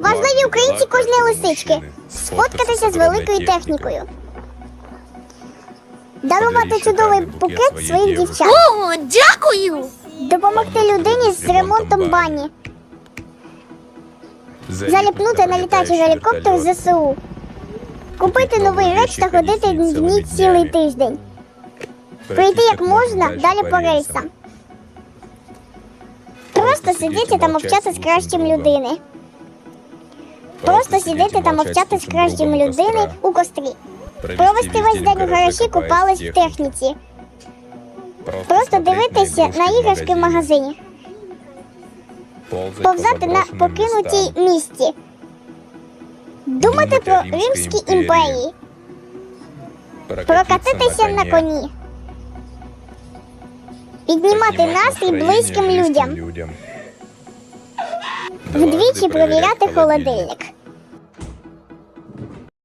Важливі українці кожної лисички. Сфоткатися з великою технікою. Дарувати чудовий букет своїх дівчат. О, дякую! Допомогти людині з ремонтом бані. Заліпнути на літачий гелікоптер ЗСУ. Купити новий реч та ходити в ній цілий тиждень. Прийти як можна, далі по рейсам. Просто сидіти та мовчати з кращим людини. Просто сидіти та мовчати з кращим людини у кострі. Провести весь день у гаражі, купались в техніці. Просто дивитися на іграшки в магазині. Повзати на покинутій місці. Думати про Римські імперії. Прокатитися на коні. Піднімати настрій близьким людям. Вдвічі провіряти холодильник.